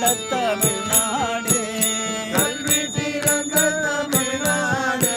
சிறந்த தமிழ்நாடு. கல்வி சிறந்த தமிழ்நாடு.